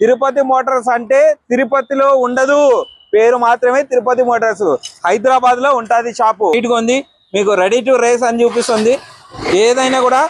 Tirupati Motors అంటే తిరుపతిలో ఉండదు. పేరు మాత్రమే తిరుపతి మోటార్స్. హైదరాబాద్లో ఉంటుంది షాపు. ఇటుగా ఉంది మీకు రెడీ టు రేస్ అని చూపిస్తుంది. ఏదైనా కూడా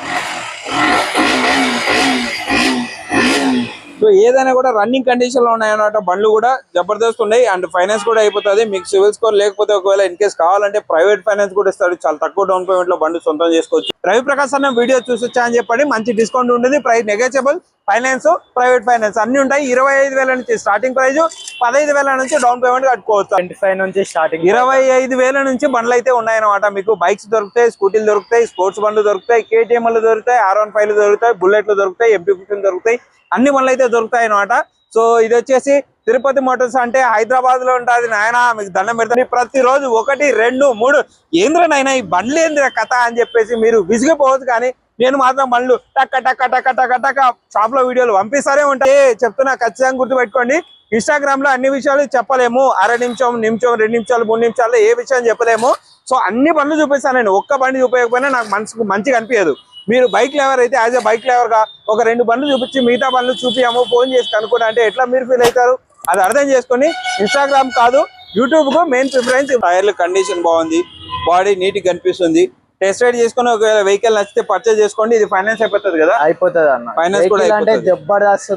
సో ఏదైనా కూడా రన్నింగ్ కండిషన్లో ఉన్నాయన్నమాట బండ్లు కూడా జబర్దస్త్ ఉన్నాయి. అండ్ ఫైనాన్స్ కూడా అయిపోతుంది. మీకు సివిల్ స్కోర్ లేకపోతే ఒకవేళ ఇన్ కేస్ కావాలంటే ప్రైవేట్ ఫైనాన్స్ కూడా ఇస్తాడు చాలా తక్కువ డౌన్ పేమెంట్లో బండ్లు సొంతం చేసుకోవచ్చు. రవి ప్రకాశ్ అన్న వీడియో చూసొచ్చా అని చెప్పండి. మంచి డిస్కౌంట్ ఉంటుంది. Price negotiable finance private finance అన్ని ఉంటాయి. ఇరవై ఐదు వేల నుంచి స్టార్టింగ్ ప్రైస్ పదహైదు వేల నుంచి డౌన్ పేమెంట్ కట్టుకోవచ్చు. ట్వంటీ ఫైవ్ నుంచి స్టార్టింగ్ ఇరవై ఐదు వేల నుంచి బండ్లు అయితే ఉన్నాయన్నమాట. మీకు బైక్స్ దొరుకుతాయి స్కూటీలు దొరుకుతాయి స్పోర్ట్స్ బండ్లు దొరుకుతాయి కేటీఎంలు దొరుకుతాయి ఆర్ వన్ ఫైవ్లు దొరుకుతాయి బుల్లెట్లు దొరుకుతాయి ఎంపీ ఫిఫ్టీన్ దొరుకుతాయి. అన్ని బండ్లు అయితే దొరుకుతాయి అనమాట సో ఇది వచ్చేసి తిరుపతి మోటార్స్ అంటే హైదరాబాద్లో ఉంటుంది నాయన మీకు దండం పెడతాను ప్రతిరోజు ఒకటి రెండు మూడు ఏంద్రనైనా ఈ బండ్లు ఏంద్ర కథ అని చెప్పేసి మీరు విసిగిపోవద్దు కానీ నేను మాత్రం బండ్లు టక్క టక్క టక్క టక్క టక్క షాప్లో వీడియోలు పంపిస్తారే ఉంటాయి చెప్తున్నా ఖచ్చితంగా గుర్తుపెట్టుకోండి. ఇన్స్టాగ్రామ్లో అన్ని విషయాలు చెప్పలేము. అర నిమిషం నిమిషం రెండు నిమిషాలు మూడు నిమిషాల్లో ఏ విషయం చెప్పలేము. సో అన్ని బండ్లు చూపిస్తాను నేను. ఒక్క బండి చూపించకపోయినా నాకు మనసుకు మంచిగా అనిపించదు మీరు బైక్ లెవర్ అయితే యాజ్ ఎ బైక్ లెవర్గా ఒక రెండు బండ్లు చూపించి మిగతా బండ్లు చూపియాము ఫోన్ చేసి కనుక్కోండి అంటే ఎట్లా మీరు ఫీల్ అవుతారు? అది అర్థం చేసుకొని ఇన్స్టాగ్రామ్ కాదు యూట్యూబ్కు మెయిన్ ప్రిఫరెన్స్ టైర్ల కండిషన్ బాగుంది బాడీ నీట్ కనిపిస్తుంది. టెస్ట్ రైడ్ చేసుకొని ఒక వెహికల్ నచ్చితే పర్చేజ్ చేసుకోండి ఇది ఫైనాన్స్ అయిపోతుంది కదా? అయిపోతుంది అన్న. Finance కూడా అంటే. జబర్దస్త్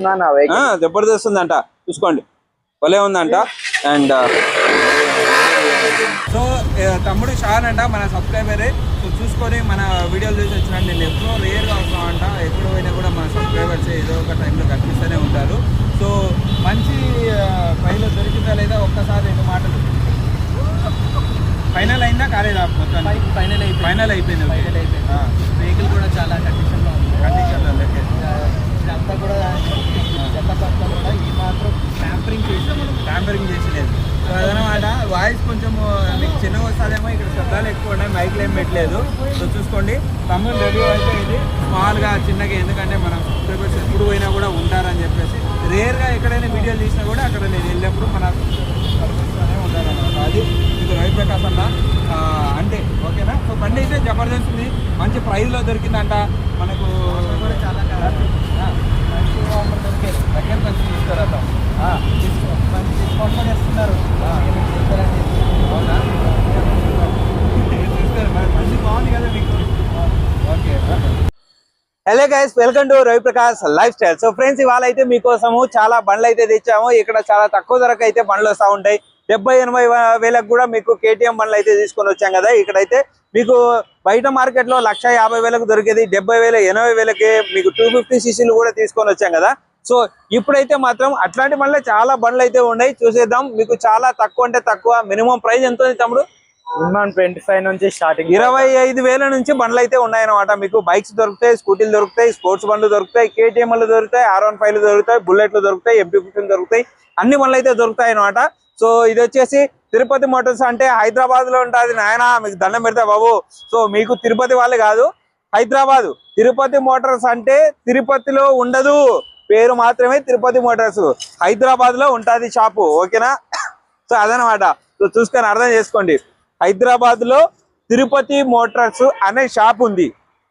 జబర్దస్త్ ఉందంట చూసుకోండి. భలే ఉందంట. అండ్ సో తమ్ముడు షాన్ అంట మన సబ్స్క్రైబరే. సో చూసుకొని మన వీడియోలు చూసి వచ్చిన నేను ఎప్పుడో రేర్గా వస్తాం అంట. ఎప్పుడు పోయినా కూడా మన సబ్స్క్రైబర్స్ ఏదో ఒక టైంలో కనిపిస్తూనే ఉంటారు. సో మంచి ఫైల్ దొరికిందా లేదా ఒక్కసారి రెండు మాటలు. ఫైనల్ అయిందా? కాలేదా? మొత్తం ఫైనల్ అయిపోయింది. ఫైనల్ అయిపోయింది. ఫైనల్ అయిపోయింది. వెహికల్ కూడా చాలా కండిషన్లో ఉంది. కండిషన్ ఇదంతా కూడా పట్ల కూడా ఈ మాత్రం ట్యాంపరింగ్ చేసి ట్యాంపరింగ్ చేసలేదు సో అదనమాట వాయిస్ కొంచెం మీకు చిన్నగా వస్తుందేమో ఇక్కడ శబ్దాలు ఎక్కువ ఉన్నాయి మైక్లు ఏం పెట్టలేదు. సో చూసుకోండి. తమ్ముడు రెడీ అయితే ఇది స్మాల్గా చిన్నగా ఎందుకంటే మనం సబ్స్క్రైబర్స్ ఎప్పుడు పోయినా కూడా ఉంటారని చెప్పేసి. రేర్గా ఎక్కడైనా వీడియోలు తీసినా కూడా అక్కడ నేను వెళ్ళినప్పుడు మన కనిపిస్తూనే ఉంటారన్నమాట. అది మీకు రవి ప్రకాశ్ అన్న. అంటే ఓకేనా? సో బండి అయితే జబర్దస్త్ ఉంది. మంచి ప్రైస్లో దొరికిందంట. మనకు కూడా చాలా దగ్గర నుంచి తీస్తారట ఆ, తీసుకో- మంచి డిస్కౌంట్ కూడా ఇస్తున్నారు మీరు చేస్తారని చెప్పి. అవునా చూస్తారు మరి మంచి బాగుంది కదా మీకు okay. Hello guys welcome to Ravi Prakash life style. So friends ఇవాళ అయితే మీకోసము చాలా బండ్లు అయితే తెచ్చాము. ఇక్కడ చాలా తక్కువ ధరకు అయితే బండ్లు వస్తూ ఉంటాయి. డెబ్బై ఎనభై వేలకు కూడా మీకు కేటీఎం బండ్లు అయితే తీసుకొని వచ్చాం కదా. ఇక్కడైతే మీకు బయట మార్కెట్లో లక్ష యాభై వేలకు దొరికేది డెబ్బై వేల ఎనభై వేలకి మీకు టూ ఫిఫ్టీ సీసీలు కూడా తీసుకొని వచ్చాం కదా. సో ఇప్పుడైతే మాత్రం అట్లాంటి బండ్లే చాలా బండ్లు అయితే ఉన్నాయి. చూసేద్దాం. మీకు చాలా తక్కువ అంటే తక్కువ. మినిమం ప్రైస్ ఎంత ఉంది తమ్ముడు? మినిమం ట్వంటీ ఫైవ్ నుంచి స్టార్టింగ్ ఇరవై ఐదు వేల నుంచి బండ్లు అయితే ఉన్నాయన్నమాట. మీకు బైక్స్ దొరుకుతాయి స్కూటీలు దొరుకుతాయి స్పోర్ట్స్ బండ్లు దొరుకుతాయి కేటీఎంలు దొరుకుతాయి ఆర్ వన్ ఫైవ్లు దొరుకుతాయి బుల్లెట్లు దొరుకుతాయి ఎంపీ ఫిఫ్టీన్ దొరుకుతాయి. అన్ని బండ్లు అయితే దొరుకుతాయి అనమాట సో ఇది వచ్చేసి తిరుపతి మోటార్స్ అంటే హైదరాబాద్లో ఉంటుంది నాయన. మీకు దండం పెడతా బాబు. సో మీకు తిరుపతి వాళ్ళు కాదు హైదరాబాద్. తిరుపతి మోటార్స్ అంటే తిరుపతిలో ఉండదు. పేరు మాత్రమే తిరుపతి మోటార్స్. హైదరాబాద్లో ఉంటుంది షాపు ఓకేనా? సో అదనమాట సో చూసుకొని అర్థం చేసుకోండి. హైదరాబాద్లో తిరుపతి మోటార్స్ అనే షాప్ ఉంది.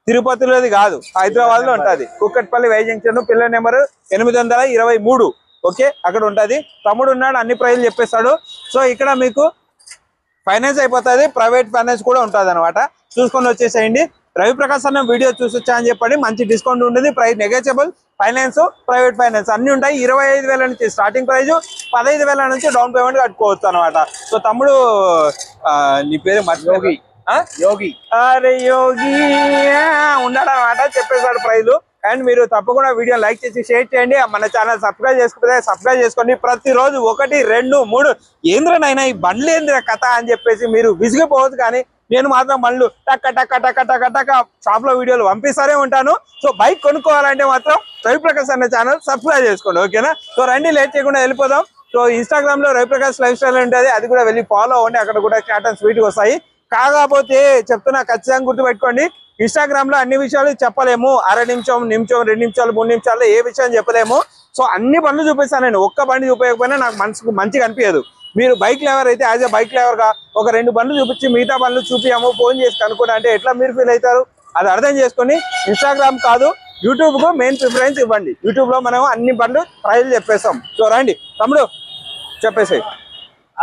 తిరుపతిలోది కాదు హైదరాబాద్లో ఉంటుంది. కుక్కట్పల్లి వై జంక్షన్ పిల్లల నెంబర్ ఎనిమిది వందల ఇరవై మూడు ఓకే? అక్కడ ఉంటుంది. తమ్ముడు ఉన్నాడు అన్ని ప్రైజ్లు చెప్పేస్తాడు. సో ఇక్కడ మీకు ఫైనాన్స్ అయిపోతుంది ప్రైవేట్ ఫైనాన్స్ కూడా ఉంటుంది అనమాట చూసుకొని వచ్చేసేయండి. రవి ప్రకాశ్ అన్న వీడియో చూసొచ్చా అని చెప్పండి. మంచి డిస్కౌంట్ ఉంటుంది. Price negotiable finance private finance అన్ని ఉంటాయి. ఇరవై ఐదు వేల నుంచి స్టార్టింగ్ ప్రైస్ పదహైదు వేల నుంచి డౌన్ పేమెంట్ కట్టుకోవచ్చు అనమాట సో తమ్ముడు నీ పేరు మర్చిపోయి యోగి. అరే యోగి ఉన్నాడు అనమాట చెప్పేశాడు ప్రైజ్. అండ్ మీరు తప్పకుండా వీడియో లైక్ చేసి షేర్ చేయండి. మన ఛానల్ సబ్స్క్రైబ్ చేసుకుంటే సబ్స్క్రైబ్ చేసుకోండి. ప్రతిరోజు ఒకటి రెండు మూడు ఏంద్రనైనా ఈ బండ్లు ఏంద్ర కథ అని చెప్పేసి మీరు విసిగిపోవద్దు కానీ నేను మాత్రం మళ్ళీ టక్క టక్క టక్క టక్క టక్క షాప్లో వీడియోలు పంపిస్తారే ఉంటాను. సో బైక్ కొనుక్కోవాలంటే మాత్రం రవిప్రకాష్ అనే ఛానల్ సబ్స్క్రైబ్ చేసుకోండి ఓకేనా సో రండి లేట్ చేయకుండా వెళ్ళిపోదాం. సో ఇన్స్టాగ్రామ్లో రవిప్రకాష్ లైఫ్ స్టైల్ ఉంటుంది అది కూడా వెళ్ళి ఫాలో అవ్వండి అక్కడ కూడా చాట్ అండ్ స్వీట్ వస్తాయి. కాకపోతే చెప్తున్నా ఖచ్చితంగా గుర్తుపెట్టుకోండి ఇన్స్టాగ్రామ్లో అన్ని విషయాలు చెప్పలేము. అర నిమిషం నిమిషం రెండు నిమిషాలు మూడు నిమిషాల్లో ఏ విషయం చెప్పలేము. సో అన్ని బండ్లు చూపిస్తాను నేను ఒక్క బండి చూపించకపోయినా నాకు మనసుకు మంచిగా అనిపించదు. మీరు బైక్ లెవర్ అయితే యాజ్ ఎ బైక్ లెవర్గా ఒక రెండు బండ్లు చూపించి మిగతా బండ్లు చూపియాము ఫోన్ చేసి కనుక్కోండి అంటే ఎట్లా మీరు ఫీల్ అవుతారు? అది అర్థం చేసుకొని ఇన్స్టాగ్రామ్ కాదు యూట్యూబ్కు మెయిన్ ప్రిఫరెన్స్ ఇవ్వండి. యూట్యూబ్లో మనం అన్ని బండ్లు ప్రైజ్లు చెప్పేస్తాం. సో రండి. తమ్ముడు చెప్పేసి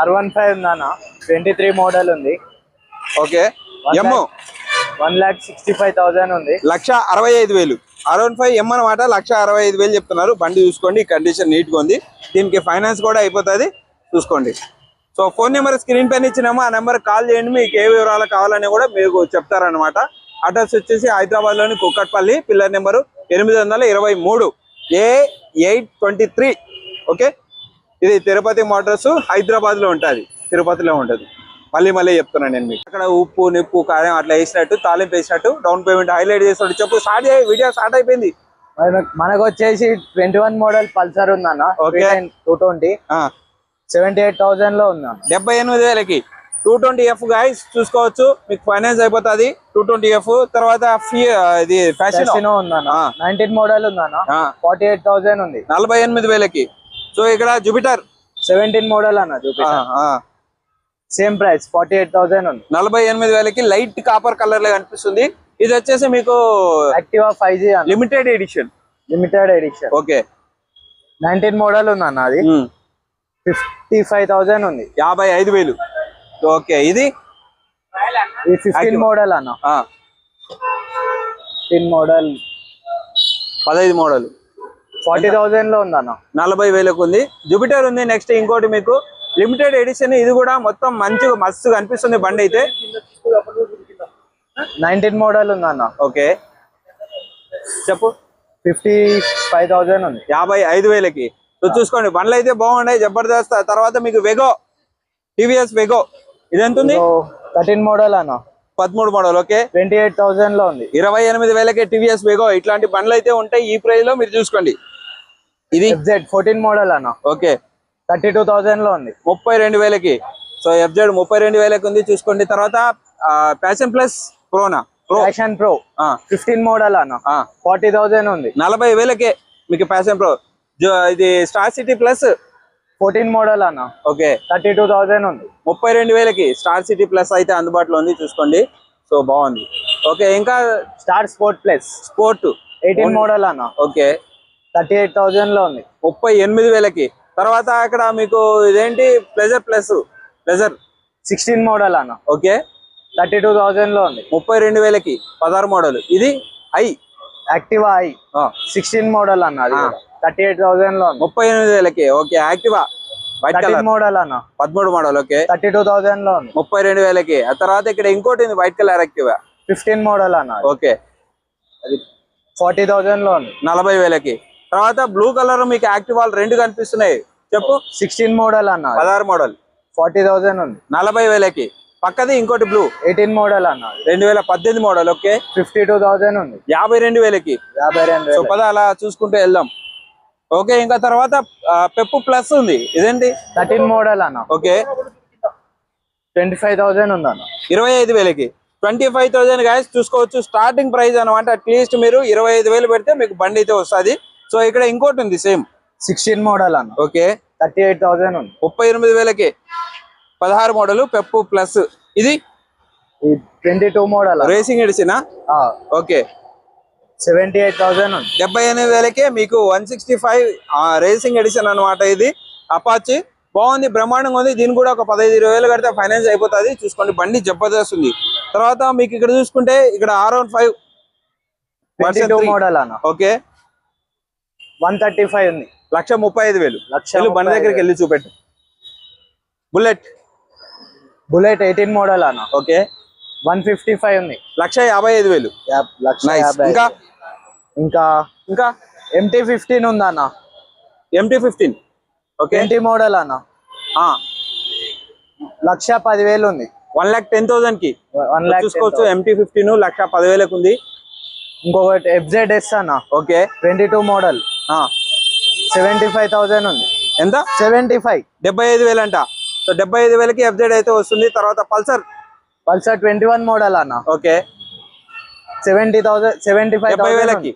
ఆర్ వన్ ఫైవ్ ఉందన్న ట్వంటీ త్రీ మోడల్ ఉంది. Okay. M one lakh sixty five thousand ఉంది. లక్ష అరవై ఐదు వేలు. అరౌండ్ ఫైవ్ ఎం అనమాట లక్ష అరవై ఐదు వేలు చెప్తున్నారు. బండి చూసుకోండి కండిషన్ నీట్గా ఉంది. దీనికి ఫైనాన్స్ కూడా అయిపోతుంది. చూసుకోండి. సో ఫోన్ నెంబర్ స్క్రీన్ పైన ఇచ్చినాము. ఆ నెంబర్ కాల్ చేయండి. మీకు ఏ వివరాలు కావాలని కూడా మీకు చెప్తారనమాట అడ్రస్ వచ్చేసి హైదరాబాద్లోని కుక్కట్పల్లి పిల్లర్ నెంబరు ఎనిమిది వందల ఇరవై మూడు A eight twenty three. Okay? ఇది తిరుపతి మోటార్స్ హైదరాబాద్లో ఉంటుంది. తిరుపతిలో ఉంటుంది. మళ్ళీ మళ్ళీ చెప్తున్నాను నేను మీకు. అక్కడ ఉప్పు నిప్పు కారం అట్లా వేసినట్టు తాలింపు వేసినట్టు డౌన్ పేమెంట్ హైలైట్ చేసినట్టు చెప్పు. స్టార్ట్ చేయి. వీడియో స్టార్ట్ అయిపోయింది. మనకు- వచ్చేసి ట్వంటీ వన్ మోడల్ పల్సర్ ఉందన్న. టూ ట్వంటీ ఆ, సెవెంటీ ఎయిట్ థౌసండ్లో ఉందన్న డెబ్బై ఎనిమిది వేలకి. టూ ట్వంటీ ఎఫ్ గాయస్ చూసుకోవచ్చు. మీకు ఫైనాన్స్ అయిపోతుంది. టూ ట్వంటీ ఎఫ్ తర్వాత ఇది ఫ్యాషన్ ఉందన్న. నైన్టీన్ మోడల్ ఉందన్న. ఆ. ఫార్టీ ఎయిట్ థౌసండ్ ఉంది. నలభై ఎనిమిది వేలకి. సో ఇక్కడ జూపిటర్ సెవెంటీన్ మోడల్ అన్న ఆ, same price forty eight thousand ఉంది. నలభై ఎనిమిది వేలకి లైట్ కాపర్ కలర్లో కనిపిస్తుంది. ఇది వచ్చేసి మీకు యాక్టివా ఫైవ్ జీ అన్న. Limited edition limited edition okay nineteen model ఉందన్న అది. ఫిఫ్టీ ఫైవ్ థౌసండ్ ఉంది. యాభై ఐదు వేలు. ఓకే ఇది? ఫిఫ్టీన్. మోడల్ అన్న. Fifteen model. పదహైదు మోడల్. ఫార్టీ థౌసండ్లో ఉందన్న నలభై వేలకు ఉంది. జూపిటర్ ఉంది. నెక్స్ట్ ఇంకోటి మీకు. లిమిటెడ్ ఎడిషన్ ఇది కూడా మొత్తం మంచిగా మస్తు కనిపిస్తుంది బండి అయితే. నైన్టీన్ మోడల్ ఉందన్న ఓకే. చెప్పు. ఫిఫ్టీ ఫైవ్ థౌసండ్ ఉంది. యాభై ఐదు వేలకి. సో చూసుకోండి బండ్లు అయితే బాగున్నాయి జబర్దస్త్ తర్వాత మీకు వెగో టీవీఎస్ వెగో ఇది ఎంత ఉంది? థర్టీన్ మోడల్ అన్న. పదమూడు మోడల్ ఓకే. ట్వంటీ ఎయిట్ థౌసండ్లో ఉంది. ఇరవై ఎనిమిది వేలకే టీవీఎస్ వెగో ఇట్లాంటి బండ్లు అయితే ఉంటాయి ఈ ప్రైస్లో మీరు చూసుకోండి. ఇది? ఎఫ్జెడ్ ఫోర్టీన్ మోడల్ అన్న. ఓకే. థర్టీ టూ థౌసండ్లో ఉంది. ముప్పై రెండు వేలకి. సో ఎఫ్జెడ్ ముప్పై రెండు వేలకి ఉంది చూసుకోండి. తర్వాత Passion plus ప్రోనా Pro Fashion Pro fifteen model అన్న. ఫార్టీ థౌసండ్ ఉంది. నలభై వేలకే మీకు ప్యాషన్ ప్రో ఇది Star City Plus fourteen model అన్న. ఓకే. థర్టీ టూ థౌసండ్ ఉంది. ముప్పై రెండు వేలకి స్టార్ సిటీ ప్లస్ అయితే అందుబాటులో ఉంది చూసుకోండి. సో బాగుంది. ఓకే ఇంకా Star Sport Plus Sport eighteen model అన్న. ఓకే. థర్టీ ఎయిట్ థౌసండ్లో ఉంది. ముప్పై ఎనిమిది వేలకి. తర్వాత అక్కడ మీకు ఇదేంటి? Pleasure Plus Pleasure sixteen model అన్న. ఓకే. థర్టీ టూ థౌసండ్లో ఉంది. ముప్పై రెండు వేలకి పదహారు మోడల్. ఇది ఐ. Activa I. ఆ, సిక్స్టీన్ మోడల్ అన్న అది. థర్టీ ఎయిట్ థౌసండ్లో ముప్పై ఎనిమిది వేలకి? Okay Activa? వైట్ మోడల్ అన్న. పదమూడు మోడల్ ఓకే. థర్టీ టూ థౌసండ్లో ముప్పై రెండు వేలకి. ఆ తర్వాత ఇక్కడ ఇంకోటి ఉంది white colour Activa fifteen model అన్న ఓకే. ఫార్టీ థౌసండ్లో నలభై వేలకి. తర్వాత బ్లూ కలర్ మీకు యాక్టివాలు రెండు కనిపిస్తున్నాయి. చెప్పు. సిక్స్టీన్ మోడల్ అన్న పదహారు మోడల్. ఫార్టీ థౌసండ్ ఉంది. నలభై వేలకి. పక్కది ఇంకోటి బ్లూ ఎయిటీన్ మోడల్ అన్న రెండు వేల పద్దెనిమిది model okay. Fifty two thousand ఉంది. యాభై రెండు వేలకి. యాభై రెండు సో. పద అలా చూసుకుంటూ వెళ్దాం. ఓకే ఇంకా తర్వాత పెప్పు ప్లస్ ఉంది. ఇదేంటి? థర్టీన్ మోడల్ అన్న. ఓకే. ట్వంటీ ఫైవ్ థౌసండ్ ఉంది అన్న ఇరవై ఐదు వేలకి. ట్వంటీ ఫైవ్ థౌసండ్ గాయస్ చూసుకోవచ్చు. స్టార్టింగ్ ప్రైస్ అనమాట అట్లీస్ట్ మీరు ఇరవై ఐదు వేలు పెడితే మీకు బండి అయితే వస్తుంది. సో ఇక్కడ ఇంకోటి ఉంది సేమ్ సిక్స్టీన్ మోడల్ అన్న. ఓకే. థర్టీ ఎయిట్ థౌసండ్ ఉంది. ముప్పై ఎనిమిది వేలకి. పదహారు మోడల్ పెప్పు ప్లస్ ఇది? ట్వంటీ టూ మోడల్ రేసింగ్ ఎడిసినా ఓకే. సెవెంటీ ఎయిట్ థౌసండ్ డెబ్బై ఎనిమిది వేలకే మీకు one sixty five racing edition అనమాట ఇది. అపాచి బాగుంది బ్రహ్మాండంగా ఉంది. దీని కూడా ఒక పదహైదు ఇరవై వేలు కడితే ఫైనాన్స్ అయిపోతుంది. చూసుకోండి బండి జబర్దస్త్ ఉంది. తర్వాత మీకు ఇక్కడ చూసుకుంటే ఇక్కడ R one five model okay. One thirty five ఉంది. లక్ష ముప్పై ఐదు వేలు. లక్ష వెళ్ళు బండి దగ్గరికి వెళ్ళి చూపెట్టు. బుల్లెట్ బుల్లెట్ ఎయిటీన్ మోడల్ అన్న. ఓకే. వన్ ఫిఫ్టీ ఫైవ్ ఉంది. లక్ష యాభై ఐదు వేలు. ఇంకా. ఇంకా ఇంకా? ఎంటీ ఫిఫ్టీన్ ఉంది అన్న MT fifteen okay twenty model అన్న. లక్ష పదివేలు ఉంది. వన్ లాక్ టెన్ థౌసండ్కి. వన్ లాక్ చూసుకోవచ్చు ఎంటీ ఫిఫ్టీన్ లక్ష పదివేలకు ఉంది. ఇంకొకటి ఎఫ్జెడ్ ఎస్ అన్న. ఓకే ట్వంటీ టూ మోడల్ ఆ, సెవెంటీ ఫైవ్ థౌసండ్ ఉంది. ఎంత? Seventy five. డెబ్బై ఐదు వేలు అంట సో డెబ్బై ఐదు వేలకి ఎఫ్జెడ్ అయితే వస్తుంది. తర్వాత Pulsar Pulsar twenty one model అన్న. Okay seventy thousand seventy five వేలకి.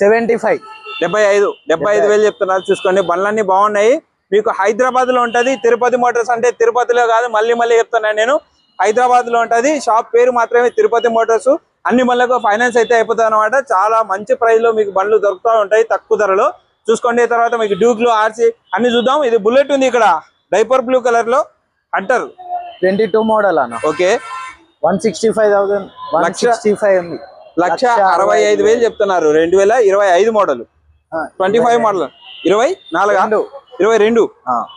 Seventy five. డెబ్బై ఐదు డెబ్బై ఐదు వేలు చెప్తున్నారు. చూసుకోండి బండ్లన్నీ బాగున్నాయి. మీకు హైదరాబాద్లో ఉంటది తిరుపతి మోటార్స్ అంటే తిరుపతిలో కాదు మళ్ళీ మళ్ళీ చెప్తున్నాను నేను. హైదరాబాద్లో ఉంటది షాప్ పేరు మాత్రమే తిరుపతి మోటార్స్. అన్ని బండ్లకు ఫైనాన్స్ అయితే అయిపోతుంది అనమాట చాలా మంచి ప్రైస్లో మీకు బండ్లు దొరుకుతూ ఉంటాయి తక్కువ ధరలో. చూసుకోండి తర్వాత మీకు డ్యూక్లు ఆర్సీ అన్ని చూద్దాం. ఇది బుల్లెట్ ఉంది ఇక్కడ డైపర్ బ్లూ కలర్లో హంటర్. ట్వంటీ టూ మోడల్ అన్న. Okay. One sixty five thousand one sixty five ఉంది. లక్ష అరవై ఐదు వేలు చెప్తున్నారు. రెండు వేల ఇరవై ఐదు మోడల్ ట్వంటీ ఫైవ్ మోడల్ ఇరవై నాలుగు. ఇరవై రెండు.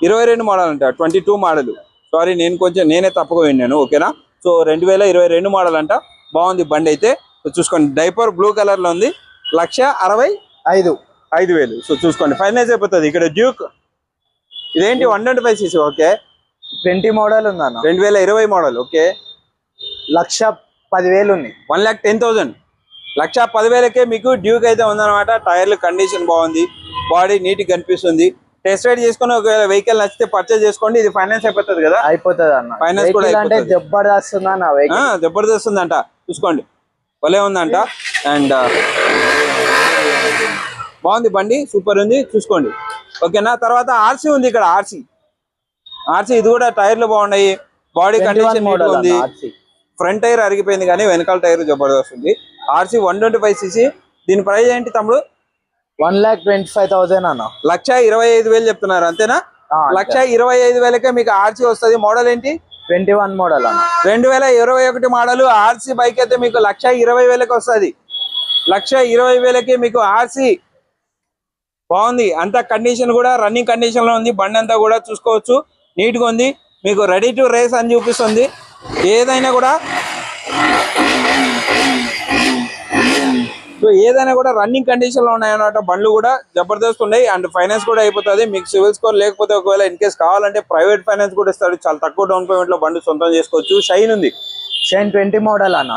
ఇరవై రెండు మోడల్ అంట. ట్వంటీ టూ మోడల్ సారీ నేను కొంచెం నేనే తప్పుగా విన్నాను. ఓకేనా? సో రెండు వేల ఇరవై రెండు మోడల్ అంట. బాగుంది బండి అయితే. సో చూసుకోండి. డైపర్ బ్లూ కలర్లో ఉంది. లక్ష అరవై ఐదు. ఐదు వేలు. సో చూసుకోండి. ఫైనలైజ్ అయిపోతుంది. ఇక్కడ డ్యూక్ ఇదేంటి? One twenty five CC okay twenty model ఉంది అన్న రెండు వేల ఇరవై మోడల్ ఓకే లక్ష పదివేలు ఉంది. One lakh ten thousand lakh పదివేలకే మీకు డ్యూక్ అయితే ఉందన్నమాట. టైర్లు కండిషన్ బాగుంది. బాడీ నీట్గా కనిపిస్తుంది. టెస్ట్ రైడ్ చేసుకుని ఒకవేళ వెహికల్ నచ్చితే పర్చేజ్ చేసుకోండి. ఇది ఫైనాన్స్ అయిపోతుంది కదా? అయిపోతుంది అన్న. Finance కూడా అంటే. జబర్దస్త్ జబర్దస్త్ ఉందంట చూసుకోండి. భలే ఉందంట. అండ్ బాగుంది బండి. సూపర్ ఉంది. చూసుకోండి. ఓకేనా? తర్వాత ఆర్సీ ఉంది ఇక్కడ ఆర్సీ. ఆర్సీ ఇది కూడా టైర్లు బాగున్నాయి. బాడీ కండిషన్ ఉంది. ఫ్రంట్ టైర్ అరిగిపోయింది కానీ వెనకాల tyre Jabardasth RC one twenty five CC దీని ప్రైస్ ఏంటి తమ్ముడు? One lakh twenty five thousand అన్న. లక్ష ఇరవై ఐదు వేలు చెప్తున్నారు అంతేనా? లక్ష ఇరవై ఐదు వేలకే మీకు ఆర్సీ వస్తుంది. మోడల్ ఏంటి? ట్వంటీ వన్ మోడల్ అన్న. రెండు వేల ఇరవై ఒకటి మోడల్ ఆర్సీ బైక్ అయితే మీకు లక్ష ఇరవై వేలకి వస్తుంది. లక్ష ఇరవై వేలకి మీకు ఆర్సీ బాగుంది. అంత కండిషన్ కూడా రన్నింగ్ కండిషన్లో ఉంది. బండి అంతా కూడా చూసుకోవచ్చు. నీట్గా ఉంది. మీకు రెడీ టు రేస్ అని చూపిస్తుంది. ఏదైనా కూడా సో ఏదైనా కూడా రన్నింగ్ కండిషన్లో ఉన్నాయన్నమాట. బండ్లు కూడా జబర్దస్త్ ఉన్నాయి అండ్ ఫైనాన్స్ కూడా అయిపోతుంది. మీకు సివిల్ స్కోర్ లేకపోతే ఒకవేళ ఇన్ కేస్ కావాలంటే ప్రైవేట్ ఫైనాన్స్ కూడా ఇస్తాడు చాలా తక్కువ డౌన్ పేమెంట్లో బండి సొంతం చేసుకోవచ్చు. షైన్ ఉంది. షైన్ ట్వంటీ మోడల్ అన్న.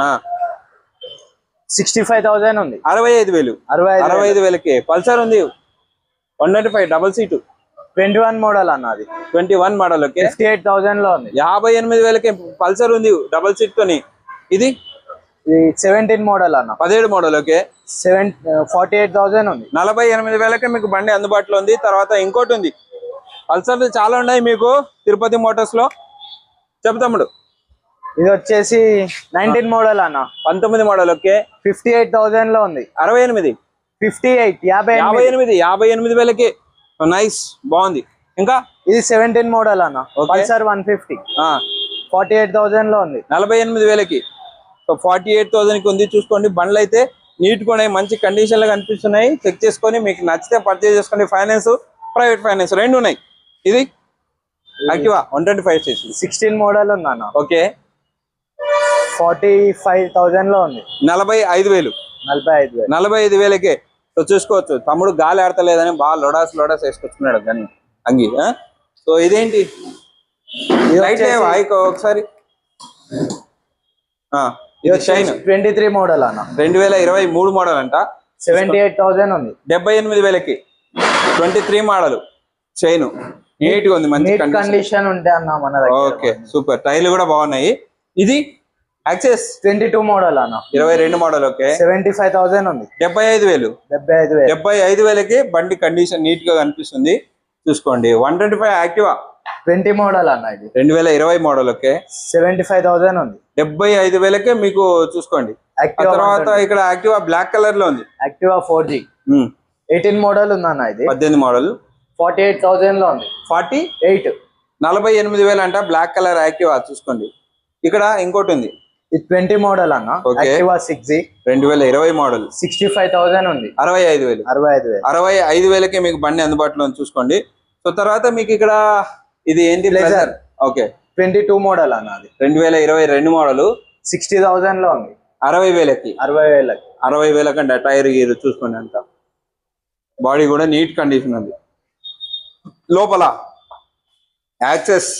సిక్స్టీ ఫైవ్ థౌసండ్ ఉంది. అరవై ఐదు వేలు. అరవై అరవై ఐదు వేలకి. పల్సర్ ఉంది. One twenty five double seat twenty one model అన్న అది. Twenty one model okay. Fifty eight థౌసండ్లో ఉంది. యాభై ఎనిమిది వేలకి పల్సర్ ఉంది డబల్ సీట్ తోని. ఇది? సెవెంటీన్ మోడల్ అన్న. పదిహేడు model okay. Seven forty eight thousand ఉంది. నలభై ఎనిమిది వేలకి మీకు బండి అందుబాటులో ఉంది. తర్వాత ఇంకోటి ఉంది. పల్సర్లు చాలా ఉన్నాయి మీకు తిరుపతి మోటార్స్లో. చెప్తాముడు ఇది వచ్చేసి నైన్టీన్ మోడల్ అన్న. పంతొమ్మిది మోడల్ ఓకే. ఫిఫ్టీ ఎయిట్ థౌసండ్లో ఉంది. అరవై ఎనిమిది. ఫిఫ్టీ ఎయిట్ యాభై యాభై ఎనిమిది యాభై ఎనిమిది వేలకి నైస్. బాగుంది. ఇంకా? ఇది సెవెంటీన్ మోడల్ అన్న. Pulsar one fifty. Forty eight థౌసండ్లో ఉంది. నలభై ఎనిమిది వేలకి. సో ఫార్టీ ఎయిట్ థౌసండ్కి ఉంది చూసుకోండి. బండ్లు అయితే నీట్గా ఉన్నాయి మంచి కండిషన్లో కనిపిస్తున్నాయి. చెక్ చేసుకొని మీకు నచ్చితే పర్చేజ్ చేసుకోండి. ఫైనాన్స్ ప్రైవేట్ ఫైనాన్స్ రెండు ఉన్నాయి. ఇది Activa one twenty five station sixteen model ఉంది అన్న. ఓకే. ఫార్టీ ఫైవ్ థౌసండ్లో ఉంది. నలభై ఐదు వేలు. నలభై ఐదు వేలు. నలభై ఐదు వేలకే. సో చూసుకోవచ్చు. తమ్ముడు గాలి ఆడతలేదని బాగా లొడాస్ లొడాస్ వేసుకొచ్చుకున్నాడు కానీ అంగి? సో ఇదేంటి? లైట్ లేవా ఇక ఒకసారి. ట్వంటీ త్రీ మోడల్ అన్న. రెండు వేల ఇరవై మూడు మోడల్ అంట. సెవెంటీ ఎయిట్ థౌసండ్ ఉంది. డెబ్బై ఎనిమిది వేలకి. ట్వంటీ త్రీ మోడల్ చైన్ నీట్గా ఉంది మంచి కండిషన్ కండిషన్ ఉంటే అన్న మన ఓకే సూపర్ టైర్లు కూడా బాగున్నాయి. ఇది యాక్సెస్ ట్వంటీ టూ మోడల్ అన్న. ఇరవై రెండు model okay seventy five thousand ఉంది. డెబ్బై ఐదు వేలు. డెబ్బై ఐదు వేలు. డెబ్బై ఐదు వేలకి బండి కండిషన్ నీట్గా కనిపిస్తుంది. చూసుకోండి. One twenty five Activa? Twenty model అన్న ఇది. రెండు వేల ఇరవై model okay seventy five thousand ఉంది. డెబ్బై ఐదు వేలకే మీకు చూసుకోండి. తర్వాత ఇక్కడ యాక్టివా బ్లాక్ కలర్లో ఉంది. Activa four G eighteen model ఉంది అన్న ఇది. పద్దెనిమిది మోడల్ ఫార్టీ ఎయిట్ థౌసండ్లో ఉంది. ఫార్టీ ఎయిట్ నలభై ఎనిమిది వేలు అంట బ్లాక్ కలర్ యాక్టివా చూసుకోండి. ఇక్కడ ఇంకోటి ఉంది. ఇది ట్వంటీ మోడల్ అన్న. యాక్టివా సిక్స్ జీ రెండు వేల ఇరవై మోడల్. సిక్స్టీ ఫైవ్ థౌసండ్ ఉంది. అరవై ఐదు వేలు. అరవై ఐదు వేలు. అరవై ఐదు వేలకే మీకు బండి అందుబాటులో ఉంది చూసుకోండి. సో తర్వాత మీకు ఇక్కడ ఇది ఏంటి Pleasure. Okay. Twenty two model అన్న అది. రెండు వేల ఇరవై రెండు మోడల్. సిక్స్టీ థౌసండ్లో ఉంది. అరవై వేలకి. అరవై వేలకి. అరవై వేలకంటే టైర్ గీరు చూసుకోండి అంత. బాడీ కూడా నీట్ కండిషన్ ఉంది. లోపల యాక్సెస్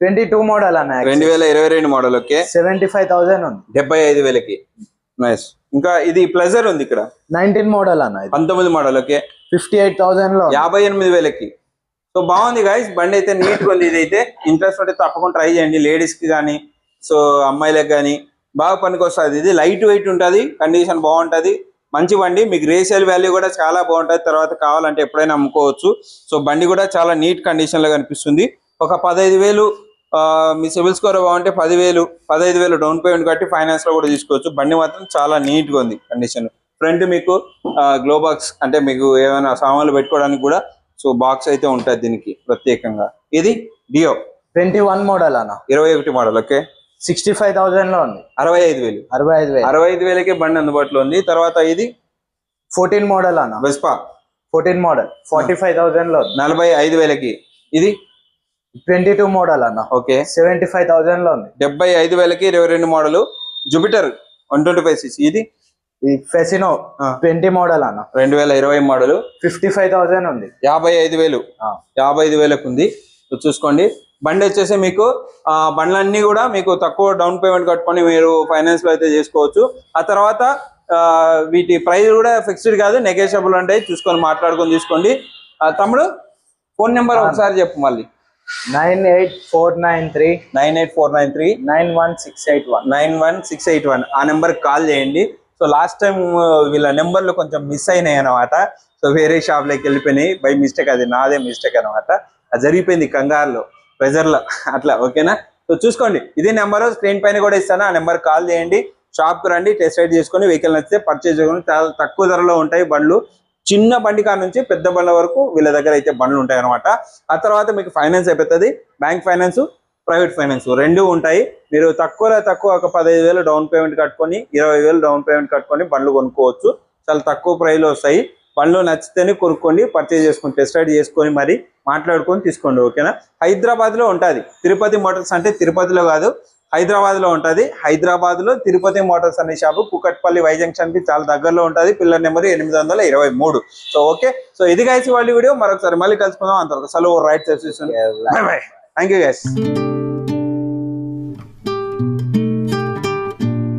ట్వంటీ టూ మోడల్ అన్న రెండు వేల ఇరవై రెండు model okay seventy five thousand ఉంది. డెబ్బై ఐదు వేలకి. నైస్ ఇంకా ఇది ప్లెజర్ ఉంది ఇక్కడ. నైన్టీన్ మోడల్ అన్న పంతొమ్మిది మోడల్ ఓకే ఫిఫ్టీ ఎయిట్ థౌసండ్లో. యాభై ఎనిమిది వేలకి. సో బాగుంది గాయస్ బండి అయితే నీట్గా ఉంది ఇదైతే. ఇంట్రెస్ట్ ఉంటే తప్పకుండా ట్రై చేయండి లేడీస్కి కానీ సో అమ్మాయిలకు కానీ బాగా పనికొస్తుంది. ఇది లైట్ వెయిట్ ఉంటుంది కండిషన్ బాగుంటది. మంచి బండి మీకు రేసేల్ వాల్యూ కూడా చాలా బాగుంటది. తర్వాత కావాలంటే ఎప్పుడైనా అమ్ముకోవచ్చు. సో బండి కూడా చాలా నీట్ కండిషన్లో కనిపిస్తుంది. ఒక పదహైదు వేలు మీ సివిల్ స్కోర్ బాగుంటే పదివేలు పదహైదు వేలు డౌన్ పేమెంట్ కట్టి ఫైనాన్స్లో కూడా తీసుకోవచ్చు. బండి మాత్రం చాలా నీట్గా ఉంది కండిషన్ ఫ్రంట్ మీకు గ్లో బాక్స్ అంటే మీకు ఏమైనా సామాన్లు పెట్టుకోవడానికి కూడా సో బాక్స్ అయితే ఉంటుంది దీనికి ప్రత్యేకంగా. ఇది డియో ట్వంటీ వన్ మోడల్ అన్న. ఇరవై ఒకటి మోడల్ ఓకే సిక్స్టీ ఫైవ్ థౌసండ్లో ఉంది. అరవై ఐదు వేలు. అరవై ఐదు వేలు. అరవై ఐదు వేలకే బండి అందుబాటులో ఉంది. తర్వాత ఇది ఫోర్టీన్ మోడల్ అన్న. Vespa fourteen model forty five థౌసండ్లో నలభై ఐదు వేలకి. ఇది ట్వంటీ టూ మోడల్ అన్న. ఓకే. సెవెంటీ ఫైవ్ థౌసండ్లో ఉంది. డెబ్బై ఐదు వేలకి ఇరవై రెండు model. Jupiter one twenty five CC ఇది? ఈ ఫెసినో. ట్వంటీ మోడల్ అన్న. రెండు వేల ఇరవై మోడల్. ఫిఫ్టీ ఫైవ్ థౌసండ్ ఉంది. యాభై ఐదు వేలు. యాభై ఐదు వేలకు ఉంది చూసుకోండి. బండి వచ్చేసి మీకు ఆ బండ్లన్నీ కూడా మీకు తక్కువ డౌన్ పేమెంట్ కట్టుకొని మీరు ఫైనాన్స్లో అయితే చేసుకోవచ్చు. ఆ తర్వాత వీటి ప్రైస్ కూడా ఫిక్స్డ్ కాదు నెగోషియబుల్ ఉంటాయి. చూసుకొని మాట్లాడుకొని తీసుకోండి తమ్ముడు ఫోన్ నెంబర్ ఒకసారి చెప్పు మళ్ళీ. Nine eight four nine three nine eight four nine three nine one six eight one nine one six eight one ఆ నెంబర్కి కాల్ చేయండి. సో లాస్ట్ టైం వీళ్ళ నెంబర్లు కొంచెం మిస్ అయినాయి అనమాట సో వేరే షాప్లోకి వెళ్ళిపోయినాయి. బై మిస్టేక్ అది నాదే మిస్టేక్ అనమాట అది జరిగిపోయింది కంగారులో ప్రెజర్లో అట్లా ఓకేనా? సో చూసుకోండి. ఇదే నెంబర్ స్క్రీన్ పైన కూడా ఇస్తాను. ఆ నెంబర్ కాల్ చేయండి. షాప్కి రండి టెస్ట్ రైడ్ చేసుకొని వెహికల్ నచ్చితే పర్చేజ్ చేసుకొని చాలా తక్కువ ధరలో ఉంటాయి బండ్లు. చిన్న బండి కాడ నుంచి పెద్ద బండ్ల వరకు వీళ్ళ దగ్గర అయితే బండ్లు ఉంటాయి అనమాట ఆ తర్వాత మీకు ఫైనాన్స్ అయిపోతుంది. బ్యాంక్ ఫైనాన్స్ ప్రైవేట్ ఫైనాన్స్ రెండు ఉంటాయి. మీరు తక్కువలో తక్కువ ఒక పదహైదు వేలు డౌన్ పేమెంట్ కట్టుకొని ఇరవై వేలు డౌన్ పేమెంట్ కట్టుకొని బండ్లు కొనుక్కోవచ్చు. చాలా తక్కువ ప్రైస్లో వస్తాయి. బండ్లు నచ్చితేనే కొనుక్కోండి పర్చేజ్ చేసుకొని టెస్ట్ రైడ్ చేసుకొని మరి మాట్లాడుకొని తీసుకోండి ఓకేనా? హైదరాబాద్లో ఉంటుంది. తిరుపతి మోటార్స్ అంటే తిరుపతిలో కాదు హైదరాబాద్లో ఉంటుంది. హైదరాబాద్లో తిరుపతి మోటార్స్ అనే షాపు కుకట్పల్లి వై జంక్షన్కి చాలా దగ్గరలో ఉంటుంది. పిల్లర్ నెంబర్ ఎనిమిది వందల ఇరవై మూడు. So okay. సో ఇది గైస్ వాళ్ళ వీడియో. మరొకసారి మళ్ళీ కలుసుకుందాం. అంతవరకు సెలవు right bye thank you guys